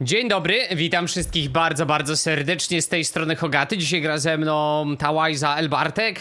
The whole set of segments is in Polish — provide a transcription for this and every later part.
Dzień dobry, witam wszystkich bardzo, bardzo serdecznie z tej strony Hogaty. Dzisiaj gra ze mną Tałajza Elbartek,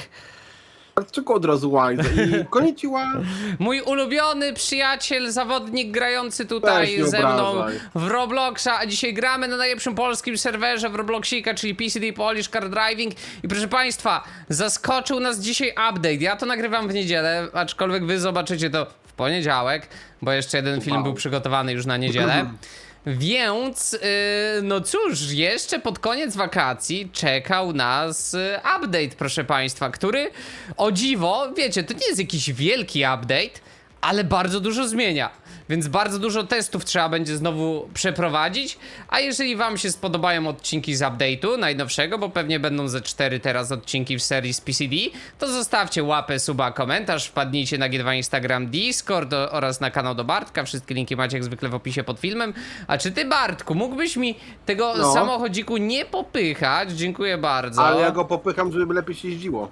Dlaczego od razu łajza? I konnichiwa. mój ulubiony przyjaciel, zawodnik grający tutaj Weź nie ze mną obrażaj. w Robloxa, a dzisiaj gramy na najlepszym polskim serwerze w Robloxika, czyli PCD Polish Car Driving. I proszę Państwa, zaskoczył nas dzisiaj update. Ja to nagrywam w niedzielę, aczkolwiek Wy zobaczycie to w poniedziałek, bo jeszcze jeden film był przygotowany już na niedzielę. Więc, yy, no cóż, jeszcze pod koniec wakacji czekał nas yy, update, proszę Państwa, który o dziwo, wiecie, to nie jest jakiś wielki update, ale bardzo dużo zmienia. Więc bardzo dużo testów trzeba będzie znowu przeprowadzić. A jeżeli Wam się spodobają odcinki z update'u najnowszego, bo pewnie będą ze 4 teraz odcinki w serii z PCD, to zostawcie łapę, suba, komentarz, wpadnijcie na G2 Instagram, Discord oraz na kanał do Bartka. Wszystkie linki macie jak zwykle w opisie pod filmem. A czy ty, Bartku, mógłbyś mi tego No. samochodziku nie popychać? Dziękuję bardzo. Ale ja go popycham, żeby lepiej się jeździło.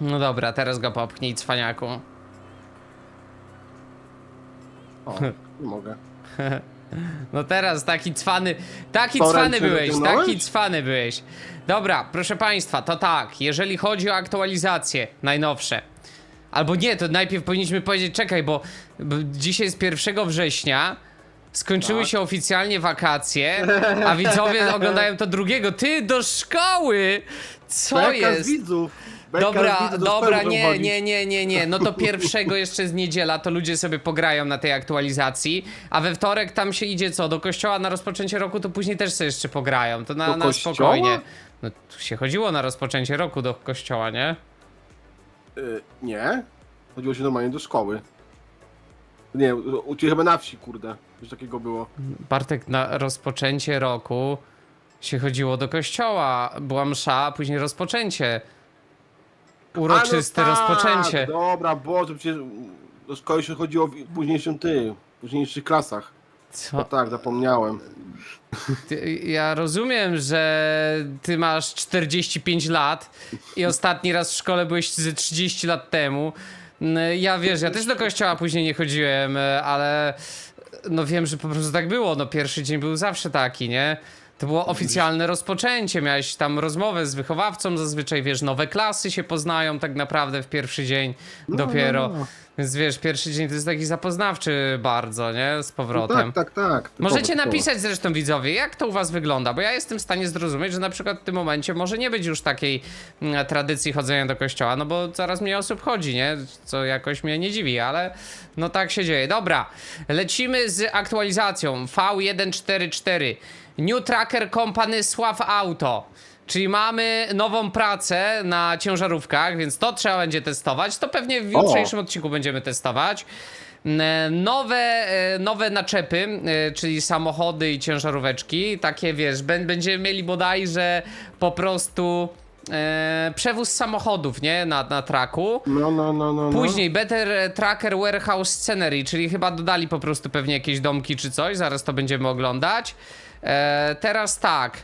No dobra, teraz go popchnij, cwaniaku. O, nie mogę. No teraz taki cwany, taki Torrent cwany byłeś, wyciągnąłeś? taki cwany byłeś. Dobra, proszę państwa, to tak, jeżeli chodzi o aktualizacje najnowsze, albo nie, to najpierw powinniśmy powiedzieć, czekaj, bo, bo dzisiaj jest 1 września, skończyły Tak. się oficjalnie wakacje, a widzowie oglądają to drugiego. Ty do szkoły! Co jest? z widzów. Beka Dobra, z do dobra, nie, nie, nie, nie, nie. No to pierwszego jeszcze jest niedziela, to ludzie sobie pograją na tej aktualizacji, a we wtorek tam się idzie co, do kościoła na rozpoczęcie roku, to później też sobie jeszcze pograją, to na, Do na kościoła? spokojnie. No tu się chodziło na rozpoczęcie roku do kościoła, nie? Y, nie. Chodziło się normalnie do szkoły. Nie, u ciebie chyba na wsi, kurde. Coś takiego było. Bartek, na rozpoczęcie roku się chodziło do kościoła, była msza, a później rozpoczęcie. Uroczyste A, no tak, rozpoczęcie. Dobra, Boże, przecież do szkoły się chodziło w późniejszym ty, w późniejszych klasach. Co? No tak, zapomniałem. Ty, ja rozumiem, że ty masz 45 lat i ostatni raz w szkole byłeś ze 30 lat temu. Mm, Ja wiesz, ja też do kościoła później nie chodziłem, e, ale no wiem, że po prostu tak było. No pierwszy dzień był zawsze taki, nie? To było oficjalne rozpoczęcie, miałeś tam rozmowę z wychowawcą, zazwyczaj wiesz, nowe klasy się poznają tak naprawdę w pierwszy dzień dopiero. no, no. Więc wiesz, pierwszy dzień to jest taki zapoznawczy bardzo, nie? Z No powrotem. tak, tak, tak. Typowo, Możecie typowo. napisać zresztą widzowie, jak to u was wygląda, bo ja jestem w stanie zrozumieć, że na przykład w tym momencie może nie być już takiej mm, tradycji chodzenia do kościoła, no bo coraz mniej osób chodzi, nie? Co jakoś mnie nie dziwi, ale no tak się dzieje. Dobra, lecimy z aktualizacją V144 New Tracker Company Sław Auto. Czyli mamy nową pracę na ciężarówkach, więc to trzeba będzie testować. To pewnie w jutrzejszym odcinku będziemy testować. E, Nowe, e, nowe naczepy, e, czyli samochody i ciężaróweczki, takie wiesz, bę- będziemy mieli bodajże po prostu e, przewóz samochodów, nie, na, na traku. No, no, no, no. no. Później Better Tracker Warehouse Scenery, czyli chyba dodali po prostu pewnie jakieś domki czy coś, zaraz to będziemy oglądać. E, teraz tak.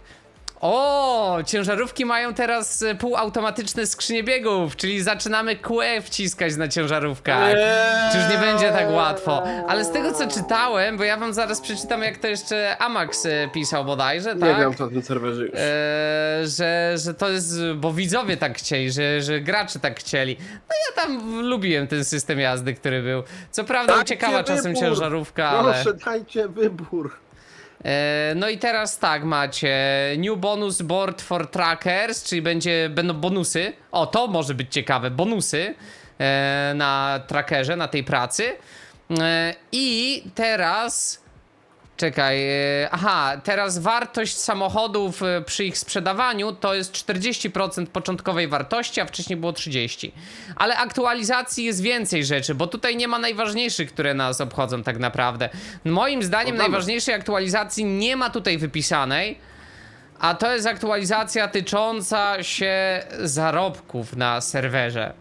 O, ciężarówki mają teraz e, półautomatyczne skrzynie biegów, czyli zaczynamy QE wciskać na ciężarówkach. Czyż nie będzie tak łatwo. Ale z tego co czytałem, bo ja wam zaraz przeczytam jak to jeszcze Amax e, pisał bodajże, Nie tak? wiem, co na tym serwerze już. Eee, że, że to jest, bo widzowie tak chcieli, że, że gracze tak chcieli. No ja tam lubiłem ten system jazdy, który był. Co prawda Dajcie uciekała czasem wybór. ciężarówka, ale... Proszę, dajcie wybór. Eee, no i teraz tak macie New Bonus Board for Trackers, czyli będzie, będą bonusy. O, to może być ciekawe, bonusy eee, na trackerze, na tej pracy. Eee, I teraz... Czekaj, e, aha, teraz wartość samochodów e, przy ich sprzedawaniu to jest 40% początkowej wartości, a wcześniej było 30%. Ale aktualizacji jest więcej rzeczy, bo tutaj nie ma najważniejszych, które nas obchodzą tak naprawdę. Moim zdaniem Oddamy. najważniejszej aktualizacji nie ma tutaj wypisanej, a to jest aktualizacja tycząca się zarobków na serwerze.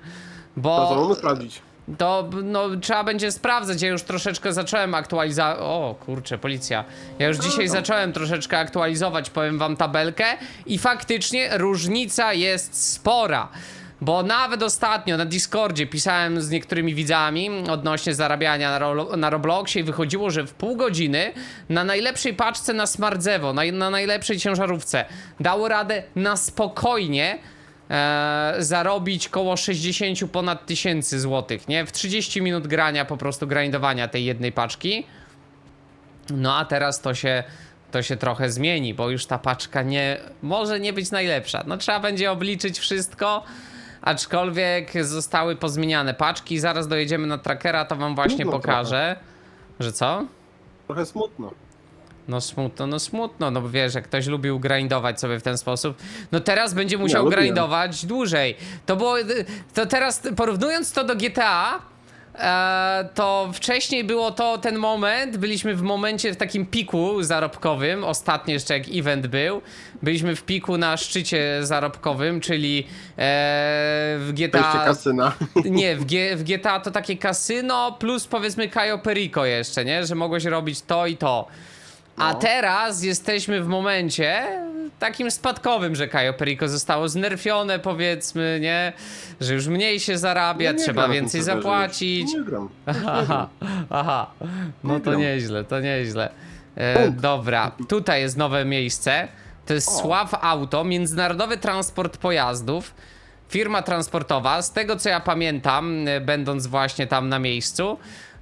To co Bo mamy sprawdzić? To no, trzeba będzie sprawdzać. Ja już troszeczkę zacząłem aktualizować. O kurczę, policja. Ja już dzisiaj zacząłem troszeczkę aktualizować, powiem wam tabelkę i faktycznie różnica jest spora. Bo nawet ostatnio na Discordzie pisałem z niektórymi widzami odnośnie zarabiania na, Ro na Robloxie i wychodziło, że w pół godziny na najlepszej paczce na Smartzewo, na, na najlepszej ciężarówce dało radę na spokojnie e, zarobić koło 60 ponad tysięcy złotych, nie? W 30 minut grania, po prostu grindowania tej jednej paczki. No a teraz to się, to się trochę zmieni, bo już ta paczka nie może nie być najlepsza. No trzeba będzie obliczyć wszystko, aczkolwiek zostały pozmieniane paczki. Zaraz dojedziemy na trackera, to wam właśnie Smutno pokażę. Że co? Trochę smutno. No smutno, no smutno, no bo wiesz, jak ktoś lubił grindować sobie w ten sposób, no teraz będzie musiał lubiłem. grindować dłużej. To było, to teraz porównując to do GTA, e, to wcześniej było to ten moment, byliśmy w momencie w takim piku zarobkowym, ostatnio jeszcze jak event był, byliśmy w piku na szczycie zarobkowym, czyli e, w Wejście GTA... kasyna. Nie, w, G, w GTA to takie kasyno plus powiedzmy Cayo Perico jeszcze, nie? Że mogłeś robić to i to. A No. teraz jesteśmy w momencie takim spadkowym, że Cayo Perico zostało znerfione powiedzmy, nie? Że już mniej się zarabia, Ja nie trzeba gram na tym więcej serwerze zapłacić. już. Nie gram. Aha, aha. No to nieźle, to nieźle. E, Punkt. dobra, tutaj jest nowe miejsce. To jest. Sław Auto, międzynarodowy transport pojazdów. Firma transportowa, z tego co ja pamiętam, e, będąc właśnie tam na miejscu,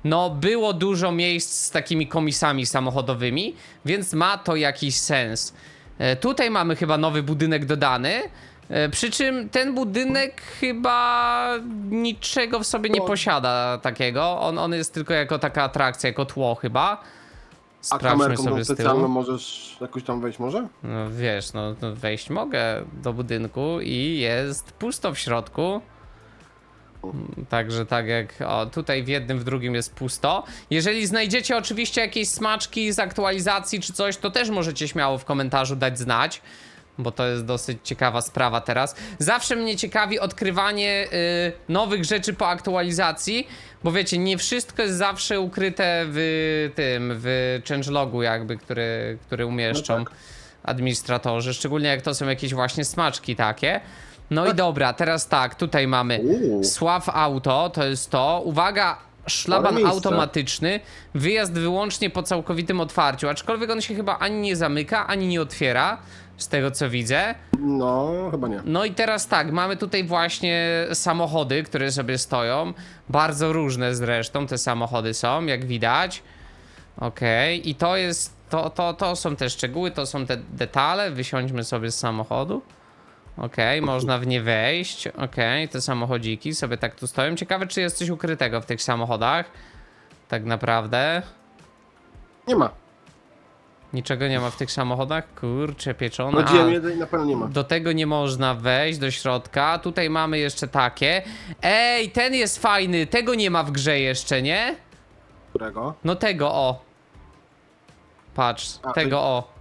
no było dużo miejsc z takimi komisami samochodowymi, więc ma to jakiś sens. E, Tutaj mamy chyba nowy budynek dodany. e, Przy czym ten budynek chyba niczego w sobie nie posiada takiego. On, on jest tylko jako taka atrakcja, jako tło chyba. A Sprawdźmy kamerką sobie specjalną możesz jakoś tam wejść może? No wiesz, no, no wejść mogę do budynku i jest pusto w środku. Także tak jak o, tutaj w jednym, w drugim jest pusto. Jeżeli znajdziecie oczywiście jakieś smaczki z aktualizacji czy coś, to też możecie śmiało w komentarzu dać znać. Bo to jest dosyć ciekawa sprawa teraz. Zawsze mnie ciekawi odkrywanie y, nowych rzeczy po aktualizacji, bo wiecie, nie wszystko jest zawsze ukryte w tym, w changelogu jakby, który, który umieszczą No tak. administratorzy, szczególnie jak to są jakieś właśnie smaczki takie. No i dobra, teraz tak, tutaj mamy Uuu. Sław Auto, to jest to. Uwaga, szlaban miejsce. automatyczny, wyjazd wyłącznie po całkowitym otwarciu, aczkolwiek on się chyba ani nie zamyka, ani nie otwiera, z tego co widzę. No, chyba nie. No i teraz tak, mamy tutaj właśnie samochody, które sobie stoją. Bardzo różne zresztą te samochody są, jak widać. Okej, i to jest, to, to, to są te szczegóły, to są te detale. Wysiądźmy sobie z samochodu. Okej, można w nie wejść. Okej, te samochodziki sobie tak tu stoją. Ciekawe, czy jest coś ukrytego w tych samochodach. Tak naprawdę. Nie ma. Niczego nie ma w tych samochodach. Kurcze, pieczone. No gdzie na pewno nie ma. do tego nie można wejść do środka. Tutaj mamy jeszcze takie. Ej, ten jest fajny. Tego nie ma w grze jeszcze, nie? Którego? No tego o. Patrz, A, tego o.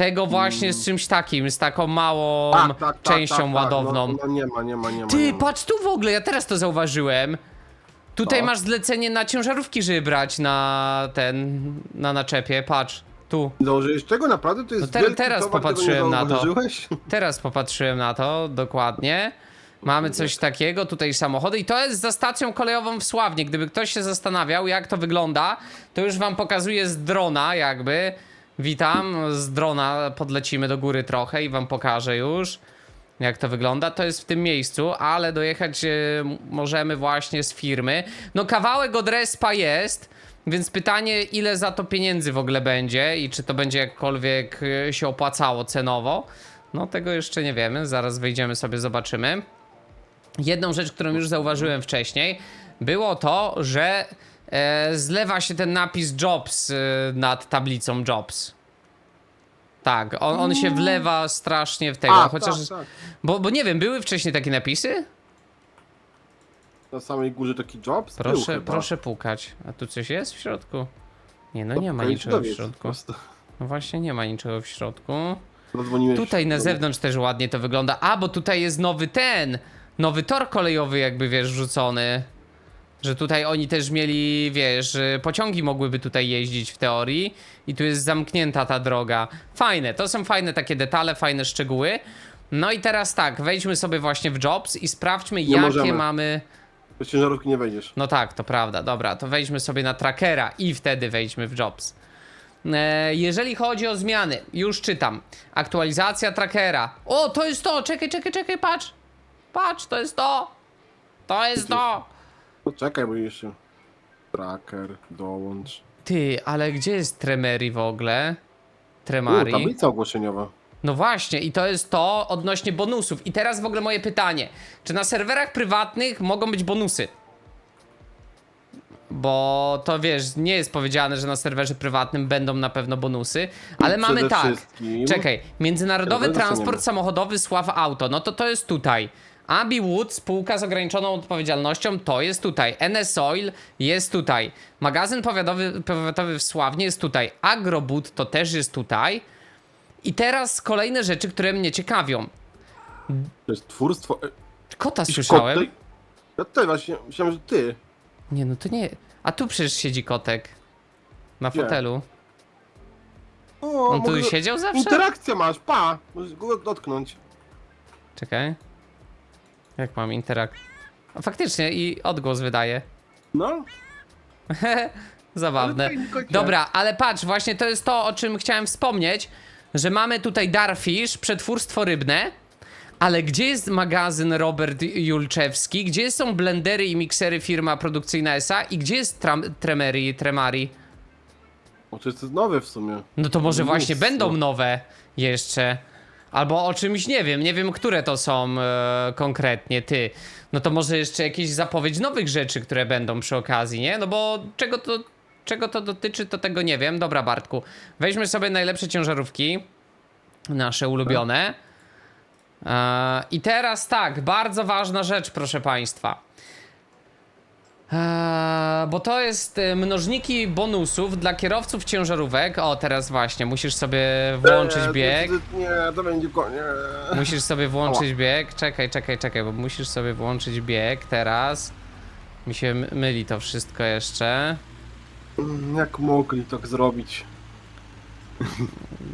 Tego właśnie z czymś takim, z taką małą Tak, tak, tak, częścią tak, tak. ładowną. No, no nie ma, nie ma, nie ma. Ty, nie ma. patrz tu w ogóle, ja teraz to zauważyłem. Tutaj Co? masz zlecenie na ciężarówki, żeby brać na ten, na naczepie, patrz, tu. Założyłeś tego naprawdę? To jest No te- wielki teraz towar, tego popatrzyłem na to. zauważyłeś? Teraz popatrzyłem na to dokładnie. Mamy coś takiego, tutaj samochody i to jest za stacją kolejową w Sławnie. Gdyby ktoś się zastanawiał, jak to wygląda, to już wam pokazuję z drona jakby. Witam, z drona podlecimy do góry trochę i wam pokażę już, jak to wygląda. To jest w tym miejscu, ale dojechać e, możemy właśnie z firmy. No kawałek od respa jest, więc pytanie, ile za to pieniędzy w ogóle będzie i czy to będzie jakkolwiek e, się opłacało cenowo. No tego jeszcze nie wiemy, zaraz wejdziemy sobie, zobaczymy. Jedną rzecz, którą już zauważyłem wcześniej, było to, że zlewa się ten napis Jobs e, nad tablicą Jobs. Tak, on, on się wlewa strasznie w tego, A, chociaż. tak, tak. Bo, bo nie wiem, były wcześniej takie napisy? Na samej górze taki Jobs Proszę, proszę pukać. A tu coś jest w środku? Nie, no To nie ma niczego w środku. No właśnie, nie ma niczego w środku. Tutaj na zewnątrz też ładnie to wygląda. A, bo tutaj jest nowy ten, nowy tor kolejowy jakby, wiesz, rzucony. Że tutaj oni też mieli, wiesz, y, pociągi mogłyby tutaj jeździć w teorii i tu jest zamknięta ta droga. Fajne, to są fajne takie detale, fajne szczegóły. No i teraz tak, wejdźmy sobie właśnie w Jobs i sprawdźmy, jakie możemy. mamy... Bez ciężarówki nie wejdziesz. No tak, to prawda, dobra, to wejdźmy sobie na trackera i wtedy wejdźmy w Jobs. E, jeżeli chodzi o zmiany, już czytam. Aktualizacja trackera. O, to jest to! Czekaj, czekaj, czekaj, patrz! Patrz, to jest to! To jest to! No czekaj, bo jeszcze... Tracker, dołącz. Ty, ale gdzie jest Tremery w ogóle? U, Tremari. tablica ogłoszeniowa. No właśnie, i to jest to odnośnie bonusów. I teraz w ogóle moje pytanie: czy na serwerach prywatnych mogą być bonusy? Bo to wiesz, nie jest powiedziane, że na serwerze prywatnym będą na pewno bonusy, ale Przede mamy tak. wszystkim- Czekaj, Międzynarodowy Transport. Samochodowy Sław Auto, no to to jest tutaj. Abbey Wood, spółka z ograniczoną odpowiedzialnością, to jest tutaj. NS Oil jest tutaj. Magazyn powiatowy, powiatowy w Sławnie jest tutaj. Agrobud to też jest tutaj. I teraz kolejne rzeczy, które mnie ciekawią. To jest twórstwo... Kota jakiś słyszałem. Ja tutaj właśnie myślałem, że ty. Nie, no to nie. A tu przecież siedzi kotek. Na Gdzie? fotelu. O, On tu mogę- siedział zawsze? Interakcja masz, pa! Możesz go dotknąć. Czekaj. Jak mam interakt? A faktycznie i odgłos wydaje. No. Zabawne. Ale fajny kociak. Dobra, ale patrz, właśnie to jest to, o czym chciałem wspomnieć, że mamy tutaj Darfish, przetwórstwo rybne, ale gdzie jest magazyn Robert Julczewski, gdzie są blendery i miksery firma produkcyjna SA i gdzie jest tram, Tremery i Tremari? O, to jest nowe w sumie. No to może właśnie będą no. nowe jeszcze. Albo o czymś nie wiem, nie wiem, które to są e, konkretnie ty. No to może jeszcze jakieś zapowiedź nowych rzeczy, które będą przy okazji, nie? No bo czego to, czego to dotyczy, to tego nie wiem. Dobra, Bartku, weźmy sobie najlepsze ciężarówki, nasze ulubione. E, I teraz tak, bardzo ważna rzecz, proszę państwa. Eee, bo to jest e, mnożniki bonusów dla kierowców ciężarówek. O, teraz właśnie, musisz sobie włączyć Eee, bieg. Nie, to będzie koniec. Musisz sobie włączyć bieg. Czekaj, czekaj, czekaj, bo musisz sobie włączyć bieg teraz. Mi się my- myli to wszystko jeszcze. Jak mogli tak zrobić?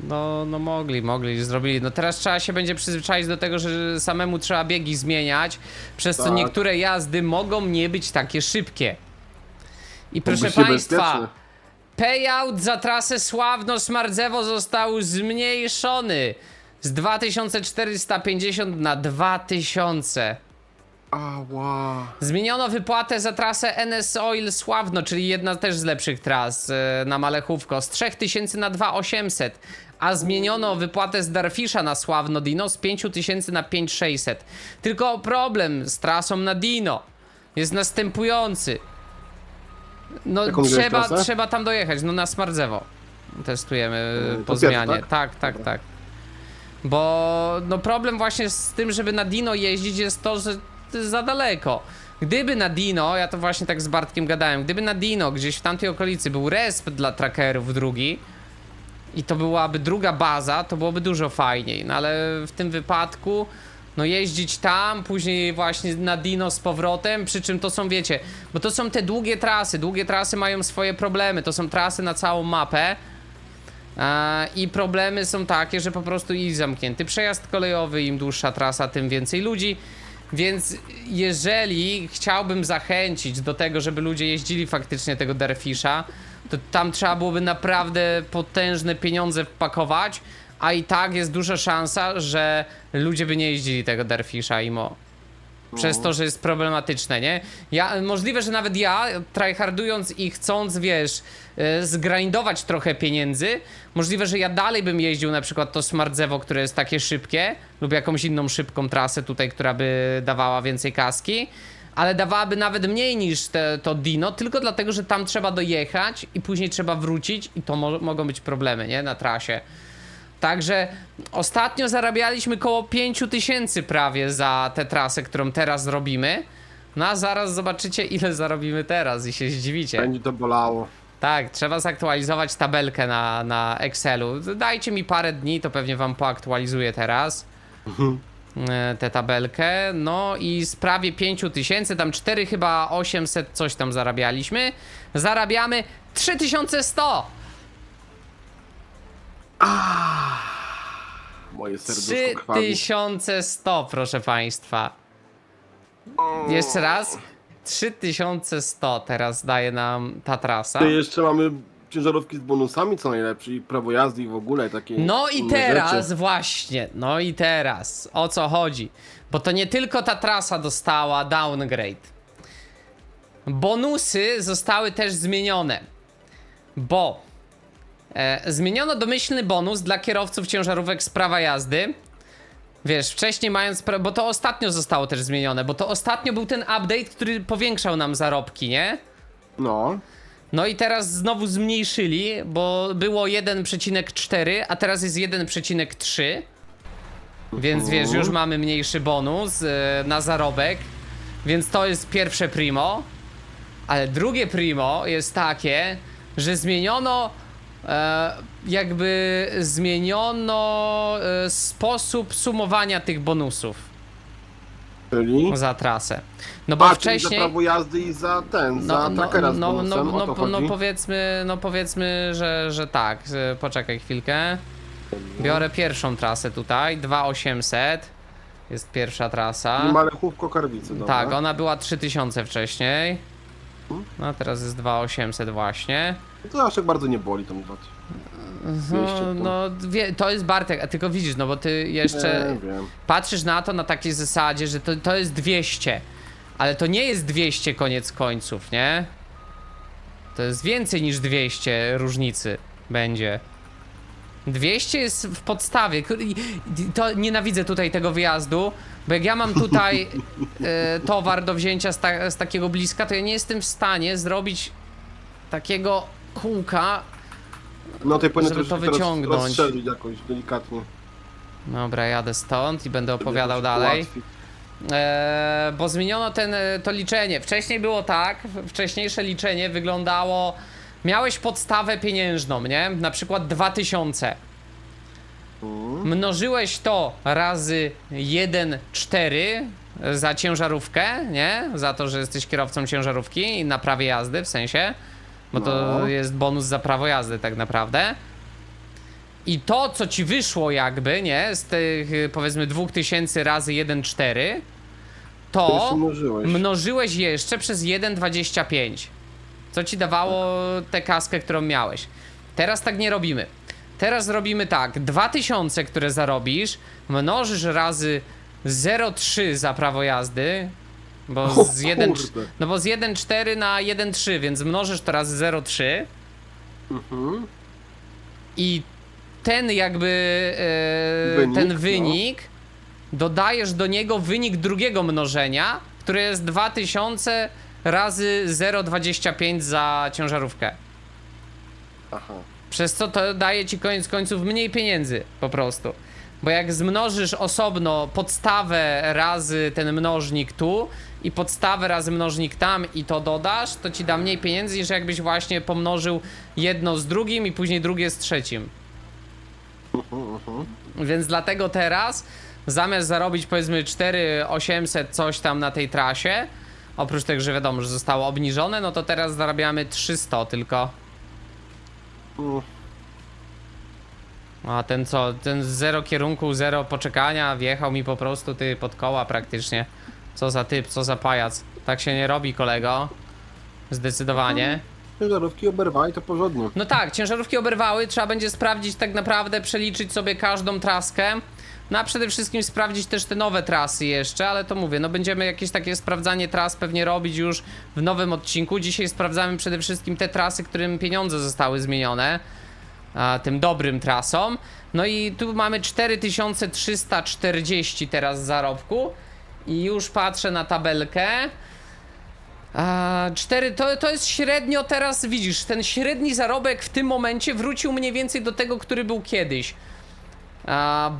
No, no mogli, mogli, zrobili. No teraz trzeba się będzie przyzwyczaić do tego, że samemu trzeba biegi zmieniać, przez co Tak. niektóre jazdy mogą nie być takie szybkie. I proszę państwa, payout za trasę Sławno-Smardzewo został zmniejszony z 2450 na 2000. Ała. Zmieniono wypłatę za trasę NS Oil Sławno, czyli jedna też z lepszych tras e, na Malechówko, z 3000 na 2800, a zmieniono wypłatę z Darfisza na Sławno Dino z 5000 na 5600. Tylko problem z trasą na Dino jest następujący. No Jaką wziąłeś trzeba, trasę? trzeba tam dojechać, no na Smardzewo. Testujemy Yy, po to pierwszy, zmianie. tak? Tak, tak, tak. Bo no problem właśnie z tym, żeby na Dino jeździć jest to, że za daleko. Gdyby na Dino, ja to właśnie tak z Bartkiem gadałem, gdyby na Dino gdzieś w tamtej okolicy był resp dla trackerów drugi i to byłaby druga baza, to byłoby dużo fajniej. No ale w tym wypadku no jeździć tam, później właśnie na Dino z powrotem, przy czym to są, wiecie, bo to są te długie trasy, długie trasy mają swoje problemy, to są trasy na całą mapę, E, I problemy są takie, że po prostu i zamknięty przejazd kolejowy, im dłuższa trasa, tym więcej ludzi. Więc jeżeli chciałbym zachęcić do tego, żeby ludzie jeździli faktycznie tego Derfisha, to tam trzeba byłoby naprawdę potężne pieniądze wpakować, a i tak jest duża szansa, że ludzie by nie jeździli tego Derfisha imo. Przez to, że jest problematyczne, nie? Ja, możliwe, że nawet ja, tryhardując i chcąc, wiesz, y, zgrindować trochę pieniędzy, możliwe, że ja dalej bym jeździł na przykład to Smartzewo, które jest takie szybkie, lub jakąś inną szybką trasę tutaj, która by dawała więcej kaski, ale dawałaby nawet mniej niż te, to Dino, tylko dlatego, że tam trzeba dojechać i później trzeba wrócić i to mo mogą być problemy, nie? Na trasie. Także ostatnio zarabialiśmy koło 5 tysięcy prawie za tę trasę, którą teraz zrobimy. No a zaraz zobaczycie ile zarobimy teraz i się zdziwicie. Będzie to bolało. Tak, trzeba zaktualizować tabelkę na, na Excelu. Dajcie mi parę dni, to pewnie wam poaktualizuję teraz. e, Tę tabelkę. No i z prawie 5 tysięcy, tam 4 chyba 800 coś tam zarabialiśmy. Zarabiamy 3100! Moje Moje serduszko krwawi. 3100, proszę państwa. Jeszcze raz. 3100 teraz daje nam ta trasa. To jeszcze mamy ciężarówki z bonusami, co najlepsze, i prawo jazdy i w ogóle takie No i inne teraz rzeczy. właśnie, no i teraz, o co chodzi? Bo to nie tylko ta trasa dostała downgrade. Bonusy zostały też zmienione, bo zmieniono domyślny bonus dla kierowców ciężarówek z prawa jazdy. Wiesz, wcześniej mając, bo to ostatnio zostało też zmienione, bo to ostatnio był ten update, który powiększał nam zarobki, nie? No, No i teraz znowu zmniejszyli, bo było 1,4, a teraz jest 1,3. Więc wiesz, już mamy mniejszy bonus e, na zarobek. Więc to jest pierwsze primo. Ale drugie primo jest takie, że zmieniono e, jakby zmieniono e, sposób sumowania tych bonusów czyli... za trasę. No bo A, wcześniej za prawo jazdy i za ten, za trackera z no, no, bonusem, no, o to no, no chodzi? powiedzmy, no powiedzmy, że, że tak. Poczekaj chwilkę. Biorę pierwszą trasę tutaj, 2800. Jest pierwsza trasa. Malechówko Karwicy, dobra. Tak, ona była 3000 wcześniej. No teraz jest 2800 właśnie. To aż tak bardzo nie boli tam dwa. No, no wie, to jest Bartek, a tylko widzisz, no bo ty jeszcze Nie wiem. patrzysz na to na takiej zasadzie, że to, to jest 200. Ale to nie jest 200 koniec końców, nie? To jest więcej niż 200 różnicy będzie. 200 jest w podstawie. Kur- i- i To nienawidzę tutaj tego wyjazdu, bo jak ja mam tutaj e, towar do wzięcia z, ta, z takiego bliska, to ja nie jestem w stanie zrobić takiego kółka. No tej powinien Żeby to teraz wyciągnąć. rozstrzelić jakoś delikatnie. Dobra, jadę stąd i będę opowiadał Jakoś dalej. ułatwić. Eee, bo zmieniono ten, e, to liczenie. Wcześniej było tak, w- wcześniejsze liczenie wyglądało. Miałeś podstawę pieniężną, nie? Na przykład 2000. Mhm. Mnożyłeś to razy 1,4 za ciężarówkę, nie? Za to, że jesteś kierowcą ciężarówki i na prawie jazdy w sensie. Bo to No. jest bonus za prawo jazdy, tak naprawdę. I to, co ci wyszło, jakby, nie? Z tych y, powiedzmy 2000 razy 1,4, To to jeszcze mnożyłeś. mnożyłeś jeszcze przez 1,25. Co ci dawało tę kaskę, którą miałeś. Teraz tak nie robimy. Teraz robimy tak: 2000, które zarobisz, mnożysz razy 0,3 za prawo jazdy. Bo z 1, kurde. no bo z 1,4 na 1,3, więc mnożysz to razy 0,3 Mhm. i ten jakby e, Wynik, ten no. wynik dodajesz do niego wynik drugiego mnożenia, który jest 2000 razy 0,25 za ciężarówkę. Aha. Przez co to daje ci koniec końców mniej pieniędzy po prostu. Bo jak zmnożysz osobno podstawę razy ten mnożnik tu i podstawę razy mnożnik tam i to dodasz, to ci da mniej pieniędzy niż jakbyś właśnie pomnożył jedno z drugim i później drugie z trzecim. Mhm, mhm. Więc dlatego teraz zamiast zarobić powiedzmy 4800 coś tam na tej trasie, oprócz tego, że wiadomo, że zostało obniżone, no to teraz zarabiamy 300 tylko. Mm. A ten co, ten zero kierunku, zero poczekania, wjechał mi po prostu ty pod koła praktycznie. Co za typ, co za pajac. Tak się nie robi, kolego. Zdecydowanie. Ciężarówki oberwali to porządnie. No tak, ciężarówki oberwały, trzeba będzie sprawdzić tak naprawdę, przeliczyć sobie każdą traskę. No a przede wszystkim sprawdzić też te nowe trasy jeszcze, ale to mówię, no będziemy jakieś takie sprawdzanie tras pewnie robić już w nowym odcinku. Dzisiaj sprawdzamy przede wszystkim te trasy, którym pieniądze zostały zmienione. A, tym dobrym trasom. No i tu mamy 4340 teraz zarobku. I już patrzę na tabelkę. A, 4 to, to jest średnio teraz, widzisz, ten średni zarobek w tym momencie wrócił mniej więcej do tego, który był kiedyś.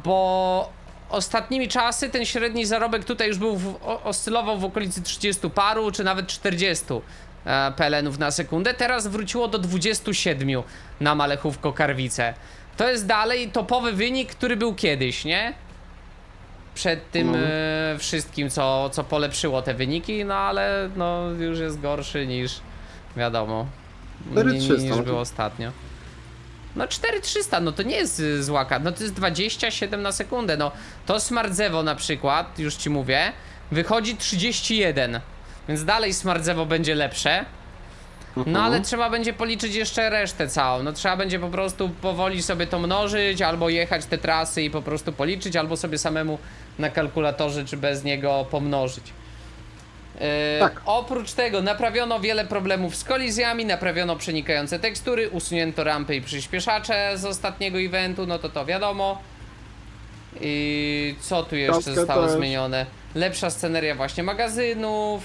Bo ostatnimi czasy ten średni zarobek tutaj już był w, oscylował w okolicy 30 paru, czy nawet 40 e, pelenów na sekundę. Teraz wróciło do 27 na Malechówko Karwice. To jest dalej topowy wynik, który był kiedyś, nie? Przed tym No. e, wszystkim, co, co polepszyło te wyniki, no ale no już jest gorszy niż wiadomo. ni- ni- 4300, Niż no było ostatnio. No 4300, no to nie jest y, zła karta, no to jest 27 na sekundę, no to Smartzewo na przykład, już ci mówię, wychodzi 31, więc dalej Smartzewo będzie lepsze, no ale trzeba będzie policzyć jeszcze resztę całą, no trzeba będzie po prostu powoli sobie to mnożyć, albo jechać te trasy i po prostu policzyć, albo sobie samemu na kalkulatorze czy bez niego pomnożyć. Yy, Tak. Oprócz tego naprawiono wiele problemów z kolizjami, naprawiono przenikające tekstury, usunięto rampy i przyspieszacze z ostatniego eventu, no to to wiadomo. I co tu jeszcze zostało też. zmienione? Lepsza sceneria właśnie magazynów.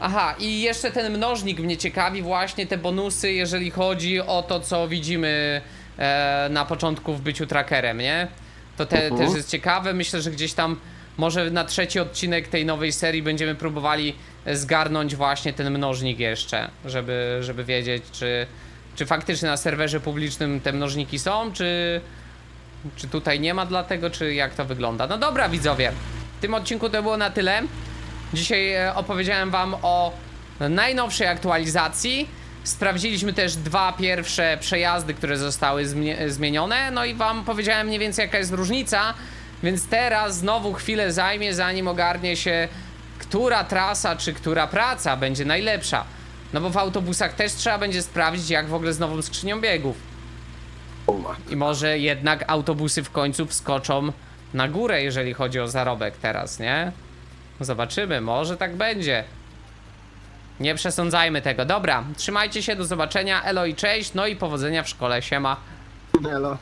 Aha, i jeszcze ten mnożnik mnie ciekawi, właśnie te bonusy, jeżeli chodzi o to, co widzimy e, na początku w byciu trackerem, nie? To te, Mhm. też jest ciekawe. Myślę, że gdzieś tam może na trzeci odcinek tej nowej serii będziemy próbowali e, zgarnąć właśnie ten mnożnik jeszcze, żeby, żeby wiedzieć, czy, czy faktycznie na serwerze publicznym te mnożniki są, czy, czy tutaj nie ma dlatego, czy jak to wygląda. No dobra, widzowie, w tym odcinku to było na tyle. Dzisiaj e, opowiedziałem wam o najnowszej aktualizacji. Sprawdziliśmy też dwa pierwsze przejazdy, które zostały zmie- zmienione. No i wam powiedziałem mniej więcej jaka jest różnica. Więc teraz znowu chwilę zajmie, zanim ogarnie się, która trasa czy która praca będzie najlepsza. No bo w autobusach też trzeba będzie sprawdzić, jak w ogóle z nową skrzynią biegów. I może jednak autobusy w końcu wskoczą na górę, jeżeli chodzi o zarobek teraz, nie? Zobaczymy, może tak będzie. Nie przesądzajmy tego. Dobra, trzymajcie się, do zobaczenia. Elo i cześć, no i powodzenia w szkole, siema. Elo.